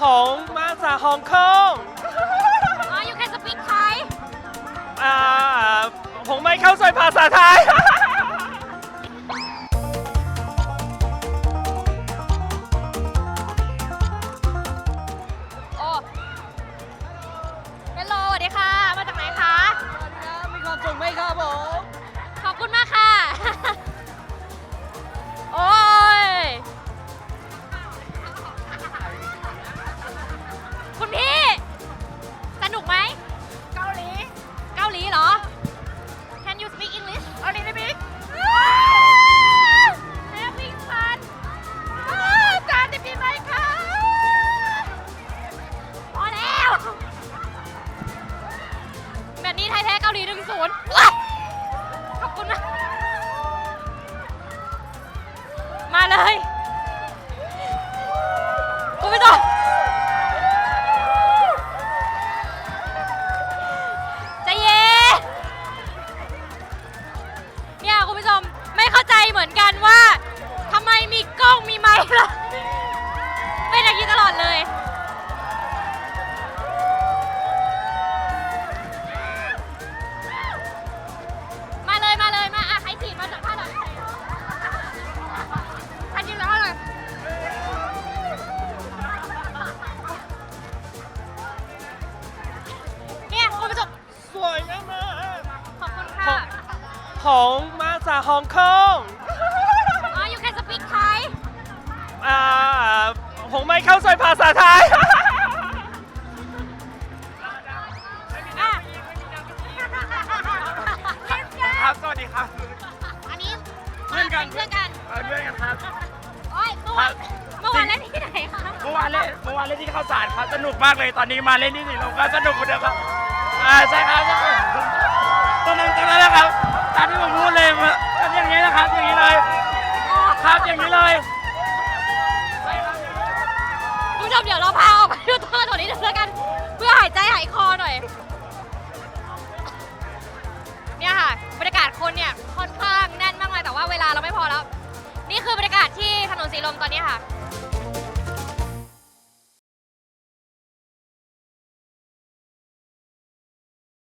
ของมาจากฮ่องกง ศูนย์ ผมมาจากฮ่องกง อ๋อ you can speak Thai อ่า ผมไม่เข้าใจภาษาไทย อะครับ สวัสดีครับ อันนี้เพื่อนกันเพื่อนกัน เออด้วยกันครับ โอ้ยเมื่อวานเมื่อวานเล่นที่ไหนคะเมื่อวานเล่นเมื่อวานเล่นที่ข้าวสารครับ สนุกมากเลย ตอนนี้มาเล่นที่สีลมก็สนุกเหมือนเดิมครับ อ่า ใช่ครับใช่ครับตอนนั้นตอนนั้นนะครับ ตามที่ผมพูดเลยมันอย่างนี้นะครับ อย่างนี้เลย ครับอย่างนี้เลยคุณผู้ชมเดี๋ยวเราพาออกไปดูตัวก่อนนิดนึงแล้วกัน เพื่อหายใจหายคอหน่อย เนี่ยค่ะบรรยากาศคนเนี่ยค่อนข้างแน่นมากเลยแต่ว่าเวลาเราไม่พอแล้ว นี่คือบรรยากาศที่ถนนสีลมตอนนี้ค่ะ